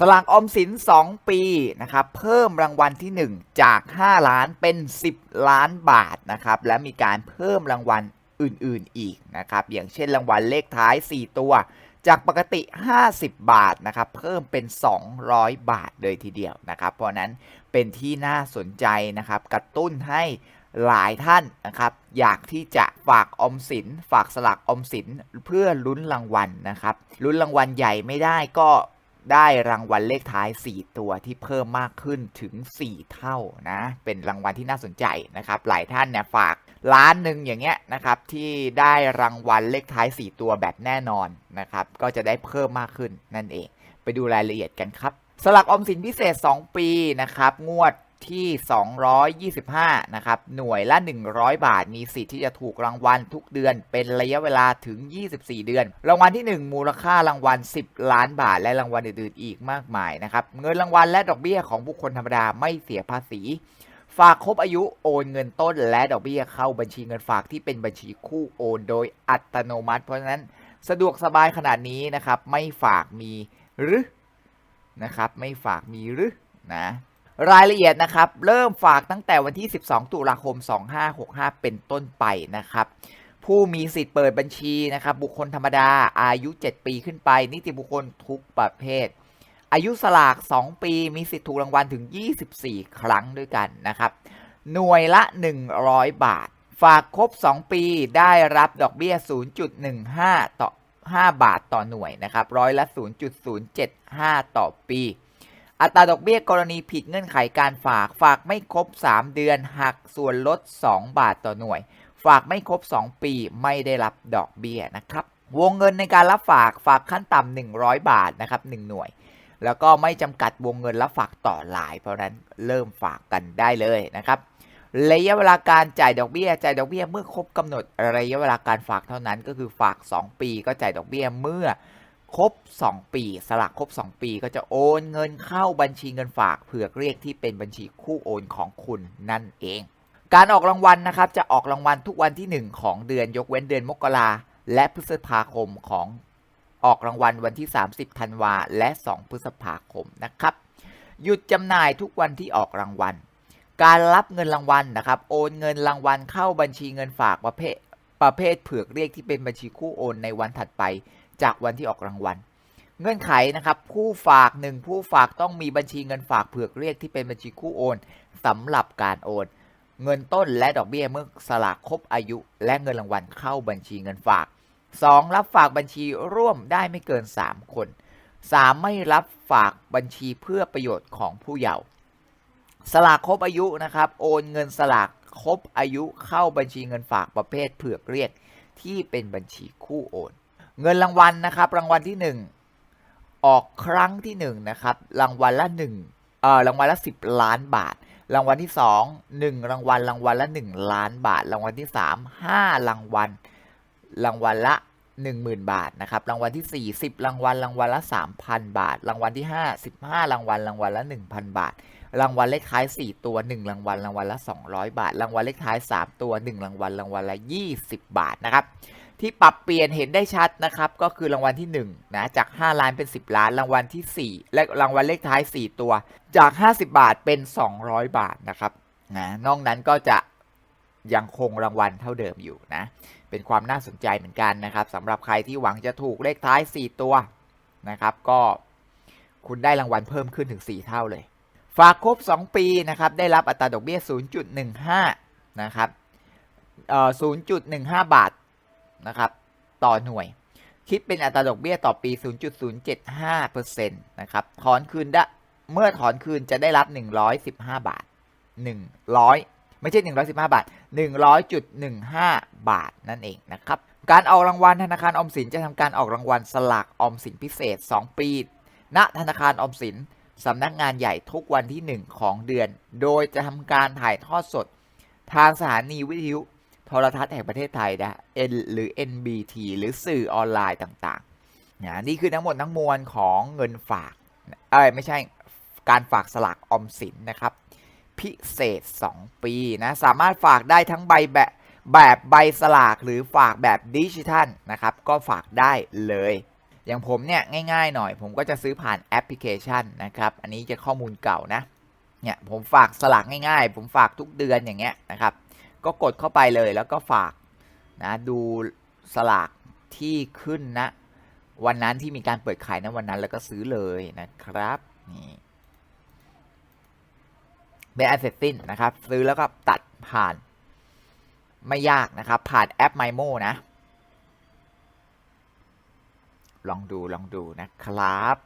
สลากออมสิน 2 ปีนะครับเพิ่มรางวัลที่ 1 จาก 5 ล้านเป็น 10 ล้านบาทนะครับและมีการเพิ่มรางวัลอื่นๆอีกนะครับอย่างเช่นรางวัลเลขท้าย 4 ตัว จากปกติ 50 บาทนะครับเพิ่มเป็น 200 บาทเลยทีเดียวนะครับเพราะนั้นเป็นที่น่าสนใจนะครับกระตุ้นให้หลายท่านนะครับอยากที่จะฝากอมสิน ฝากสลากออมสินเพื่อลุ้นรางวัลนะครับลุ้นรางวัลใหญ่ไม่ได้ก็ ได้รางวัลเลขท้าย 4 ตัวที่เพิ่มมากขึ้นถึง 4 เท่านะ เป็นรางวัลที่น่าสนใจนะครับ หลายท่านเนี่ยฝากล้านหนึ่งอย่างเงี้ยนะครับที่ได้รางวัลเลขท้าย 4 ตัวแบบแน่นอนนะครับ ก็จะได้เพิ่มมากขึ้นนั่นเอง ไปดูรายละเอียดกันครับ สลักออมสินพิเศษ 2 ปีนะครับ งวด ที่ 225 นะครับ หน่วยละ 100 บาท มีสิทธิ์ที่จะถูกรางวัลทุกเดือน เป็นระยะเวลาถึง 24 เดือน รางวัลที่ 1 มูลค่ารางวัล 10 ล้านบาท และรางวัลอื่นๆ อีกมากมายนะครับ เงินรางวัลและดอกเบี้ยของบุคคลธรรมดาไม่เสียภาษี ฝากครบอายุโอนเงินต้นและดอกเบี้ยเข้าบัญชีเงินฝากที่เป็นบัญชีคู่โอนโดยอัตโนมัติ เพราะฉะนั้นสะดวกสบายขนาดนี้นะครับ ไม่ฝากมีหรือนะครับ ไม่ฝากมีหรือนะ รายละเอียดนะครับ เริ่มฝากตั้งแต่วันที่ 12 ตุลาคม 2565 เป็นต้นไปนะครับ ผู้มีสิทธิ์เปิดบัญชีนะครับ บุคคลธรรมดาอายุ 7 ปีขึ้นไป นิติบุคคลทุกประเภท อายุสลาก 2 ปีมีสิทธิ์ถูกรางวัลถึง 24 ครั้งด้วยกันนะครับ หน่วยละ 100 บาท ฝากครบ 2 ปีได้รับดอกเบี้ย 0.15 ต่อ 5 บาทต่อหน่วยนะครับ ร้อยละ 0.075 ต่อปี อัตราดอกเบี้ยกรณีผิดเงื่อนไขการฝาก ฝากไม่ครบ 3 เดือนหักส่วนลด 2 บาทต่อหน่วย ฝากไม่ครบ 2 ปีไม่ได้รับดอกเบี้ยนะครับ วงเงินในการรับฝากฝากขั้นต่ำ100 บาทนะครับ1หน่วย แล้วก็ไม่จำกัดวงเงินรับฝากต่อหลาย เพราะฉะนั้นเริ่มฝากกันได้เลยนะครับระยะเวลาการจ่ายดอกเบี้ยจ่ายดอกเบี้ยเมื่อครบกำหนดระยะเวลาการฝากเท่านั้นก็คือฝาก 2 ปีก็จ่ายดอกเบี้ยเมื่อ ครบ 2 ปี สลักครบ 2 ปีก็จะโอนเงินเข้าบัญชีเงินฝากเผือกเรียกที่เป็นบัญชีคู่โอนของคุณนั่นเอง การออกรางวัลนะครับจะออกรางวัลทุกวันที่ 1 ของเดือนยกเว้นเดือนมกราและพฤษภาคมของออกรางวัลวันที่ 30 ธันวาและ 2 พฤษภาคมนะครับ หยุดจำหน่ายทุกวันที่ออกรางวัล การรับเงินรางวัลนะครับ โอนเงินรางวัลเข้าบัญชีเงินฝากประเภทประเภทเผือกเรียกที่เป็นบัญชีคู่โอนในวันถัดไป จากวันที่ออกรางวัล เงื่อนไขนะครับผู้ฝากหนึ่งผู้ฝากต้องมีบัญชีเงินฝากเผือกเรียกที่เป็นบัญชีคู่โอนสำหรับการโอน เงินต้นและดอกเบี้ยเมื่อสลากครบอายุ และเงินรางวัลเข้าบัญชีเงินฝาก 2. รับฝากบัญชีร่วมได้ไม่เกิน 3 คน 3. ไม่รับฝากบัญชีเพื่อประโยชน์ของผู้เยาว์สลากครบอายุนะครับโอนเงินสลากครบอายุเข้าบัญชีเงินฝากประเภทเผือกเรียกที่เป็นบัญชีคู่โอน เงินรางวัลนะครับ รางวัลที่ 1 ออกครั้งที่1นะครับรางวัลละ1เอ่อรางวัลละ 10 ล้านบาท รางวัลที่ 2 1 รางวัลรางวัลละ 1 ล้านบาท รางวัลที่ 3 5 รางวัลรางวัลละ 10,000 บาทนะครับรางวัลที่ 4 10 รางวัลรางวัลละ 3,000 บาท รางวัลที่ 5 15 รางวัลรางวัลละ 1,000 บาท รางวัลเลขท้าย 4 ตัว 1 รางวัลรางวัลละ 200 บาท รางวัลเลขท้าย 3 ตัว 1 รางวัลรางวัลละ 20 บาทนะครับ ที่ปรับเปลี่ยนเห็นได้ชัดนะครับ ก็คือรางวัลที่1นะจาก 5 ล้านเป็น 10 ล้านรางวัลที่ 4 และรางวัลเลขท้าย 4 ตัว จาก 50 บาทเป็น 200 บาทนะครับนะนอกนั้นก็จะยังคงรางวัลเท่าเดิมอยู่นะ เป็นความน่าสนใจเหมือนกันนะครับสำหรับใครที่หวังจะถูกเลขท้าย 4 ตัวนะครับ ก็คุณได้รางวัลเพิ่มขึ้นถึง 4 เท่าเลย ฝากครบ 2 ปีนะครับ ได้รับอัตราดอกเบี้ย 0.15 นะครับเอ่อ0.15 บาท นะครับ ต่อหน่วย คิดเป็นอัตราดอกเบี้ยต่อปี 0.075%นะครับ ถอนคืนได้ เมื่อถอนคืนจะได้รับ 115 บาท 100 ไม่ใช่ 115 บาท 100.15 บาทนั่นเองนะครับ การออกรางวัลธนาคารออมสินจะทำการออกรางวัลสลากออมสินพิเศษ 2 ปี ณ ธนาคารออมสินสำนักงานใหญ่ทุกวันที่ 1 ของเดือน โดยจะทำการถ่ายทอดสด ทางสถานีวิทยุ โทรทัศน์แห่งประเทศไทยนะ N หรือ NBT หรือสื่อออนไลน์ต่างๆนะนี่คือทั้งหมดทั้งมวลของเงินฝากเอ้ยไม่ใช่การฝากสลากออมสินนะครับ พิเศษ 2 ปีนะสามารถฝากได้ทั้งใบแบบแบบใบสลากหรือฝากแบบดิจิทัลนะครับ ก็ฝากได้เลย อย่างผมเนี่ยง่ายๆหน่อย ผมก็จะซื้อผ่านแอปพลิเคชันนะครับ อันนี้จะข้อมูลเก่านะเนี่ยผมฝากสลากง่ายๆ ผมฝากทุกเดือนอย่างเงี้ยนะครับ ก็กดเข้าไปเลยแล้วก็ฝากนะดูสลากที่ขึ้นนะวันนั้นที่มีการเปิดขายนะวันนั้นแล้วก็ซื้อเลยนะครับนี่เป็นอันเสร็จสิ้นนะครับ ซื้อแล้วก็ตัดผ่าน ไม่ยากนะครับ ผ่านแอป MyMo นะ ลองดูลองดูนะครับ